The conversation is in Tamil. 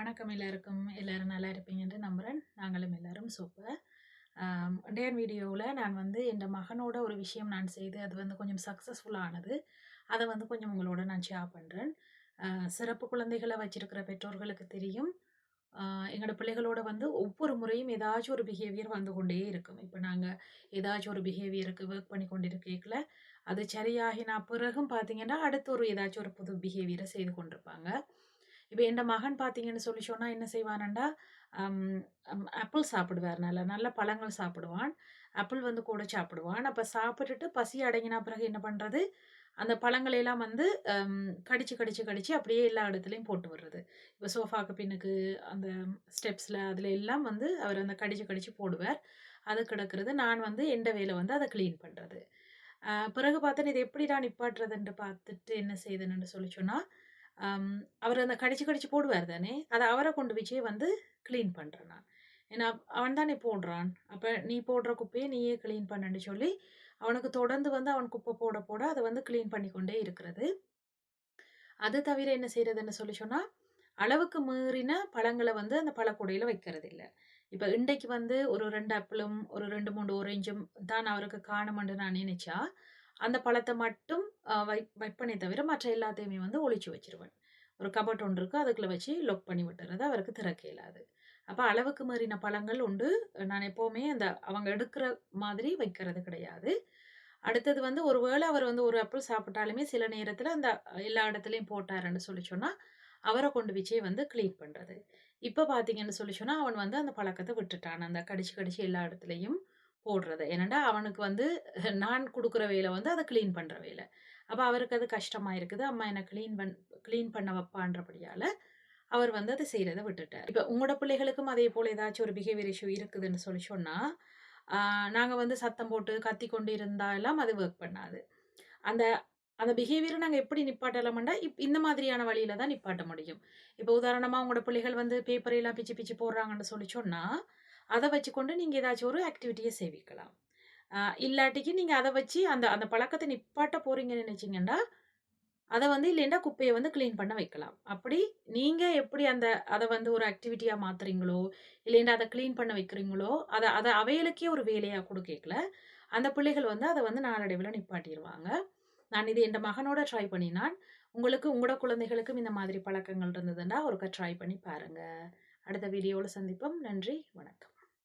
வணக்கம் எல்லாருக்கும். எல்லாரும் நல்லா இருப்பீங்கன்னு நம்புகிறேன் நாங்களும் எல்லோரும் சூப்பர் டேன் வீடியோவில் நான் வந்து என் மகனோட ஒரு விஷயம் நான் செய்து அது வந்து கொஞ்சம் சக்ஸஸ்ஃபுல்லானது அதை வந்து கொஞ்சம் உங்களோட நான் ஷேர் பண்ணுறேன் சிறப்பு குழந்தைகளை வச்சுருக்கிற பெற்றோர்களுக்கு தெரியும். எங்களோட பிள்ளைகளோட வந்து ஒவ்வொரு முறையும் ஏதாச்சும் ஒரு பிஹேவியர் வந்து கொண்டே இருக்கும். இப்போ நாங்கள் ஏதாச்சும் ஒரு பிஹேவியருக்கு ஒர்க் பண்ணி கொண்டு இருக்கல அது சரியாகினா பிறகும் பார்த்தீங்கன்னா அடுத்து ஒரு ஏதாச்சும் ஒரு புது பிஹேவியரை செய்து கொண்டிருப்பாங்க. இப்போ என் மகன் பார்த்தீங்கன்னு சொல்லி சொன்னால் என்ன செய்வானண்டா ஆப்பிள் சாப்பிடுவார் நல்லா நல்ல பழங்கள் சாப்பிடுவான். ஆப்பிள் வந்து கூட சாப்பிடுவான். அப்போ சாப்பிட்டுட்டு பசி அடங்கினா பிறகு என்ன பண்ணுறது அந்த பழங்களை எல்லாம் வந்து கடிச்சு கடிச்சு கடிச்சு அப்படியே எல்லா இடத்துலையும் போட்டு விடுறது. இப்போ சோஃபாக்கு பின்னுக்கு அந்த ஸ்டெப்ஸில் அதில் எல்லாம் வந்து அவர் அந்த கடிச்சு கடிச்சு போடுவார். அது கிடக்கிறது. நான் வந்து எந்த வேலை வந்து அதை க்ளீன் பண்ணுறது பிறகு பார்த்தேன் இது எப்படிடா நிப்பாட்டுறதுன்ட்டு பார்த்துட்டு என்ன செய்யுதுன்னு சொல்லி சொன்னால் அவர் அந்த கடிச்சு கடிச்சு போடுவார் தானே? அதை அவரை கொண்டு வச்சே வந்து க்ளீன் பண்ணுறேன் நான். ஏன்னா அவன் தானே போடுறான். அப்போ நீ போடுற குப்பையை நீயே க்ளீன் பண்ணுன்னு சொல்லி அவனுக்கு தொடர்ந்து வந்து அவன் குப்பை போட போட அதை வந்து க்ளீன் பண்ணி கொண்டே இருக்கிறது. அது தவிர என்ன செய்கிறதுன்னு சொல்லி சொன்னால் அளவுக்கு மீறின பழங்களை வந்து அந்த பழக்கூடையில் வைக்கிறது இல்லை இப்போ இன்றைக்கு வந்து ஒரு ரெண்டு ஆப்பிளும் ஒரு ரெண்டு மூணு ஓரேஞ்சும் தான் அவருக்கு காணுமென்று நான் நினைச்சா அந்த பழத்தை மட்டும் வை வைப்பனே தவிர மற்ற எல்லாத்தையுமே வந்து ஒழிச்சு வச்சிருவேன். ஒரு கபட் ஒன்று இருக்கு அதுக்குள்ள வச்சு லொக் பண்ணி விட்டுறது அவருக்கு திறக்க இயலாது. அப்போ அளவுக்கு மாறின பழங்கள் உண்டு. நான் எப்போவுமே அந்த அவங்க எடுக்கிற மாதிரி வைக்கிறது கிடையாது. அடுத்தது வந்து ஒருவேளை அவர் வந்து ஒரு ஆப்பிள் சாப்பிட்டாலுமே சில நேரத்தில் அந்த எல்லா இடத்துலையும் போட்டாருன்னு சொல்லி சொன்னால் அவரை கொண்டு வச்சே வந்து க்ளீன் பண்ணுறது இப்போ பார்த்தீங்கன்னு சொல்லி சொன்னால் அவன் வந்து அந்த பழக்கத்தை விட்டுட்டான். அந்த கடிச்சு கடிச்சு எல்லா இடத்துலையும் போடுறது. ஏன்னா அவனுக்கு வந்து நான் கொடுக்குற வேலை வந்து அதை க்ளீன் பண்ணுற வேலை. அப்போ அவருக்கு அது கஷ்டமாக இருக்குது. அம்மா என்னை க்ளீன் பண் க்ளீன் பண்ண வைப்பான்றபடியால் அவர் வந்து அதை செய்கிறத விட்டுட்டார். இப்போ உங்களோட பிள்ளைகளுக்கும் அதே போல் ஏதாச்சும் ஒரு பிஹேவியர் இஷ்யூ இருக்குதுன்னு சொல்லி சொன்னால் நாங்கள் வந்து சத்தம் போட்டு கத்தி கொண்டு இருந்தாலும் அது ஒர்க் பண்ணாது. அந்த அந்த பிஹேவியரை நாங்கள் எப்படி நிப்பாட்டலாமண்டா இப் இந்த மாதிரியான வழியில தான் நிப்பாட்ட முடியும். இப்போ உதாரணமாக உங்களோட பிள்ளைகள் வந்து பேப்பரையெல்லாம் பிச்சு பிச்சு போடுறாங்கன்னு சொல்லி சொன்னால் அதை வச்சுக்கொண்டு நீங்கள் ஏதாச்சும் ஒரு ஆக்டிவிட்டியை சேவிக்கலாம். இல்லாட்டிக்கு நீங்கள் அதை வச்சு அந்த அந்த பழக்கத்தை நிப்பாட்ட போகிறீங்கன்னு நினச்சிங்கன்னா அதை வந்து இல்லைன்னா குப்பையை வந்து க்ளீன் பண்ண வைக்கலாம். அப்படி நீங்கள் எப்படி அந்த அதை வந்து ஒரு ஆக்டிவிட்டியாக மாற்றுறீங்களோ இல்லைன்னா அதை க்ளீன் பண்ண வைக்கிறீங்களோ அதை அதை அவைகளுக்கே ஒரு வேலையாக கூட கேட்கல அந்த பிள்ளைகள் வந்து அதை வந்து நாளடைவில் நிப்பாட்டிடுவாங்க நான் இது என் மகனோட ட்ரை பண்ணினான். உங்களுக்கு உங்களோட குழந்தைகளுக்கும் இந்த மாதிரி பழக்கங்கள் இருந்ததுன்னா ஒருக்கா ட்ரை பண்ணி பாருங்கள் அடுத்த வீடியோவில் சந்திப்போம். நன்றி. வணக்கம்.